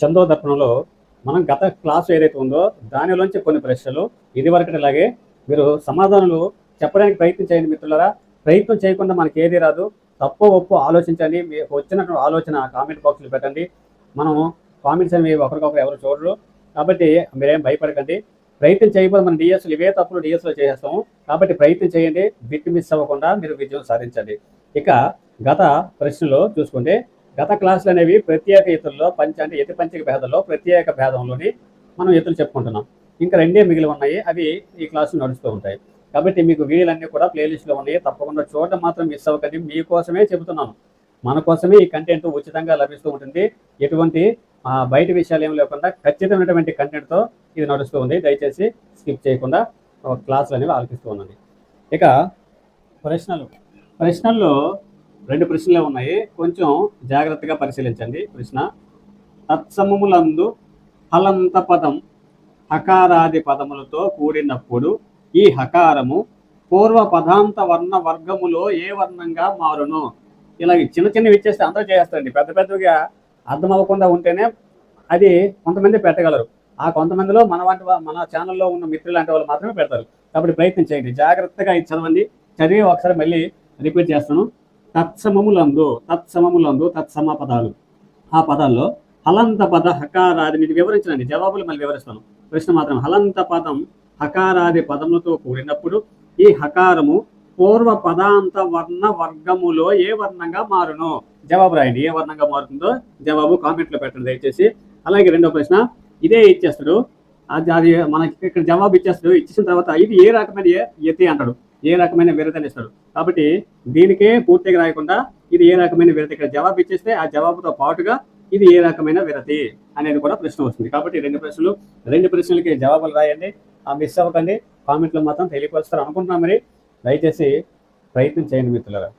చందోదర్పణలో మనం గత క్లాస్ ఏదైతే ఉందో దానిలోంచి కొన్ని ప్రశ్నలు. ఇది వరకటిలాగే మీరు సమాధానాలు చెప్పడానికి ప్రయత్నం చేయండి మిత్రులారా. ప్రయత్నం చేయకుండా మనకి ఏది రాదు. తప్పు ఒప్పు ఆలోచించండి. మీ వచ్చినటువంటి ఆలోచన కామెంట్ బాక్స్లో పెట్టండి. మనం కామెంట్స్ అనేవి ఒకరికొకరు ఎవరు చూడరు. కాబట్టి మీరేం భయపడకండి. ప్రయత్నం చేయకపోతే మన డిఎస్లు ఇవే తప్పులు డిఎస్లో చేసేస్తాము. కాబట్టి ప్రయత్నం చేయండి. బిట్ మిస్ అవ్వకుండా మీరు విజయం సాధించండి. ఇక గత ప్రశ్నలో చూసుకుంటే గత క్లాసులు అనేవి ప్రత్యేక ఇతరుల్లో పంచ అంటే యతి పంచక భేదంలో ప్రత్యేక భేదంలోని మనం ఎత్తులు చెప్పుకుంటున్నాం. ఇంకా రెండే మిగిలి ఉన్నాయి. అవి ఈ క్లాసులు నడుస్తూ ఉంటాయి. కాబట్టి మీకు వీడియోలన్నీ కూడా ప్లేలిస్ట్లో ఉన్నాయి. తప్పకుండా చూడటం మాత్రం మిస్ అవ్వకండి. మీకోసమే చెబుతున్నాను. మన కోసమే ఈ కంటెంట్ ఉచితంగా లభిస్తూ ఉంటుంది. ఎటువంటి బయట విషయాలు ఏం లేకుండా ఖచ్చితమైనటువంటి కంటెంట్తో ఇది నడుస్తూ ఉంది. దయచేసి స్కిప్ చేయకుండా క్లాసులు అనేవి ఆలోచిస్తూ ఉన్నది ఇక ప్రశ్నలు. ప్రశ్నల్లో రెండు ప్రశ్నలే ఉన్నాయి. కొంచెం జాగ్రత్తగా పరిశీలించండి ప్రశ్న తత్సమములందు హలంత పదం హకారాది పదములతో కూడినప్పుడు ఈ హకారము పూర్వ పదాంత వర్ణ వర్గములో ఏ వర్ణంగా మారును? ఇలా చిన్న చిన్నవి ఇచ్చేస్తే అందరూ చేస్తారండి పెద్ద పెద్దగా అర్థం అవ్వకుండా ఉంటేనే అది కొంతమంది పెట్టగలరు. ఆ కొంతమందిలో మన వంటి మన ఛానల్లో ఉన్న మిత్రులు లాంటి వాళ్ళు మాత్రమే పెడతారు. కాబట్టి ప్రయత్నం చేయండి. జాగ్రత్తగా ఇది చదవండి. చదివి ఒకసారి మళ్ళీ రిపీట్ చేస్తాను. తత్సమములందు తత్సమములందు తత్సమ పదాలు ఆ పదాల్లో హలంత పద హకారాది మీకు వివరించండి జవాబులు మళ్ళీ వివరిస్తాను. ప్రశ్న మాత్రం హలంత పదం హకారాది పదములతో కూడినప్పుడు ఈ హకారము పూర్వ పదాంత వర్ణ వర్గములో ఏ వర్ణంగా మారును? జవాబు రాయండి. ఏ వర్ణంగా మారుతుందో జవాబు కామెంట్లో పెట్టండి దయచేసి. అలాగే రెండో ప్రశ్న ఇదే ఇచ్చేస్తాడు. అది అది మనకి ఇక్కడ జవాబు ఇచ్చేస్తాడు. ఇచ్చేసిన తర్వాత ఇది ఏ రకమైన ఏ యతి అంటాడు? ఏ రకమైన విరతని ఇస్తాడు. కాబట్టి దీనికే పూర్తిగా రాయకుండా ఇది ఏ రకమైన విరతి ఇక్కడ జవాబు ఇచ్చేస్తే ఆ జవాబుతో పాటుగా ఇది ఏ రకమైన విరతి అనేది కూడా ప్రశ్న వస్తుంది. కాబట్టి రెండు ప్రశ్నలు రెండు ప్రశ్నలకి జవాబులు రాయండి. ఆ మిస్ అవ్వకండి. కామెంట్లో మాత్రం తెలియపరుస్తారు అనుకుంటున్నాం మరి. దయచేసి ప్రయత్నం చేయండి మిత్రులారా.